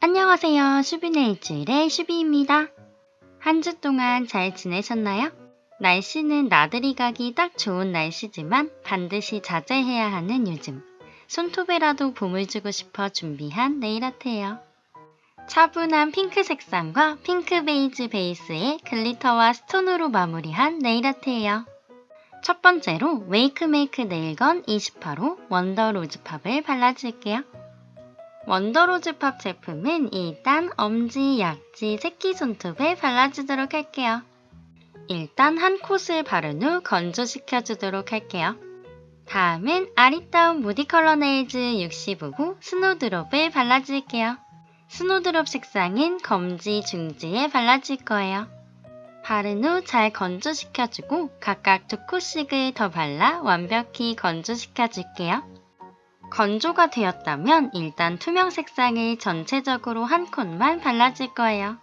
안녕하세요. 슈비네 일주일의 슈비입니다. 한 주 동안 잘 지내셨나요? 날씨는 나들이 가기 딱 좋은 날씨지만 반드시 자제해야 하는 요즘. 손톱에라도 봄을 주고 싶어 준비한 네일 아트예요. 차분한 핑크 색상과 핑크 베이지 베이스에 글리터와 스톤으로 마무리한 네일 아트예요. 첫 번째로 웨이크메이크 네일건 28호 원더 로즈팝을 발라줄게요. 원더로즈 팝 제품은 일단 엄지, 약지, 새끼 손톱에 발라주도록 할게요. 일단 한 콧을 바른 후 건조시켜주도록 할게요. 다음은 아리따운 무디 컬러 네일즈 65호 스노드롭을 발라줄게요. 스노드롭 색상은 검지, 중지에 발라줄 거예요. 바른 후 잘 건조시켜주고 각각 두 콧씩을 더 발라 완벽히 건조시켜줄게요. 건조가 되었다면 일단 투명 색상을 전체적으로 한 콧만 발라줄 거예요.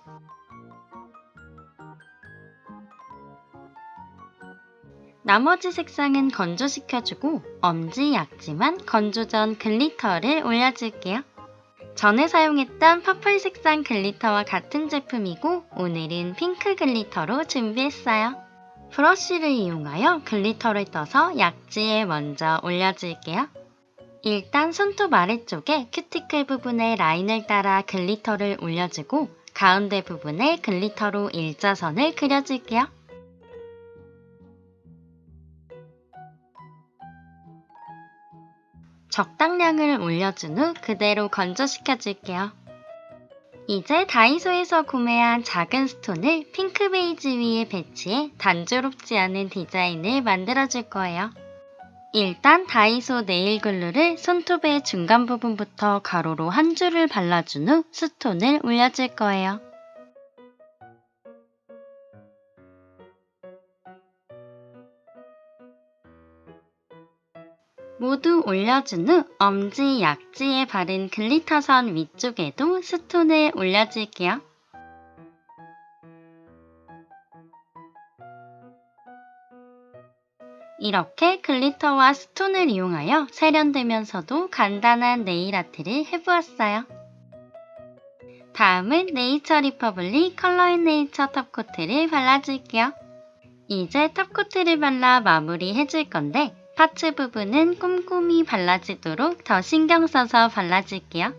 나머지 색상은 건조시켜주고 엄지, 약지만 건조 전 글리터를 올려줄게요. 전에 사용했던 퍼플 색상 글리터와 같은 제품이고 오늘은 핑크 글리터로 준비했어요. 브러쉬를 이용하여 글리터를 떠서 약지에 먼저 올려줄게요. 일단 손톱 아래쪽에 큐티클 부분에 라인을 따라 글리터를 올려주고 가운데 부분에 글리터로 일자선을 그려줄게요. 적당량을 올려준 후 그대로 건조시켜줄게요. 이제 다이소에서 구매한 작은 스톤을 핑크 베이지 위에 배치해 단조롭지 않은 디자인을 만들어줄 거예요. 일단 다이소 네일 글루를 손톱의 중간 부분부터 가로로 한 줄을 발라준 후 스톤을 올려줄 거예요. 모두 올려준 후 엄지, 약지에 바른 글리터선 위쪽에도 스톤을 올려줄게요. 이렇게 글리터와 스톤을 이용하여 세련되면서도 간단한 네일 아트를 해보았어요. 다음은 네이처 리퍼블릭 컬러인 네이처 탑코트를 발라줄게요. 이제 탑코트를 발라 마무리 해줄 건데 파츠 부분은 꼼꼼히 발라지도록 더 신경 써서 발라줄게요.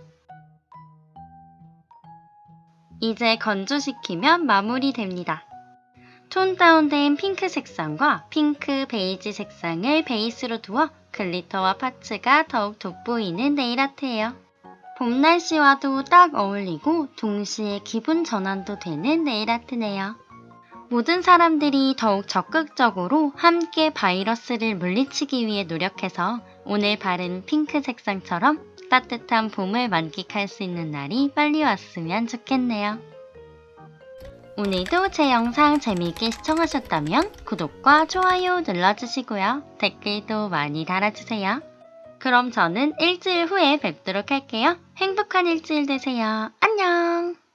이제 건조시키면 마무리됩니다. 톤 다운된 핑크 색상과 핑크 베이지 색상을 베이스로 두어 글리터와 파츠가 더욱 돋보이는 네일 아트예요. 봄 날씨와도 딱 어울리고 동시에 기분 전환도 되는 네일 아트네요. 모든 사람들이 더욱 적극적으로 함께 바이러스를 물리치기 위해 노력해서 오늘 바른 핑크 색상처럼 따뜻한 봄을 만끽할 수 있는 날이 빨리 왔으면 좋겠네요. 오늘도 제 영상 재미있게 시청하셨다면 구독과 좋아요 눌러주시고요. 댓글도 많이 달아주세요. 그럼 저는 일주일 후에 뵙도록 할게요. 행복한 일주일 되세요. 안녕!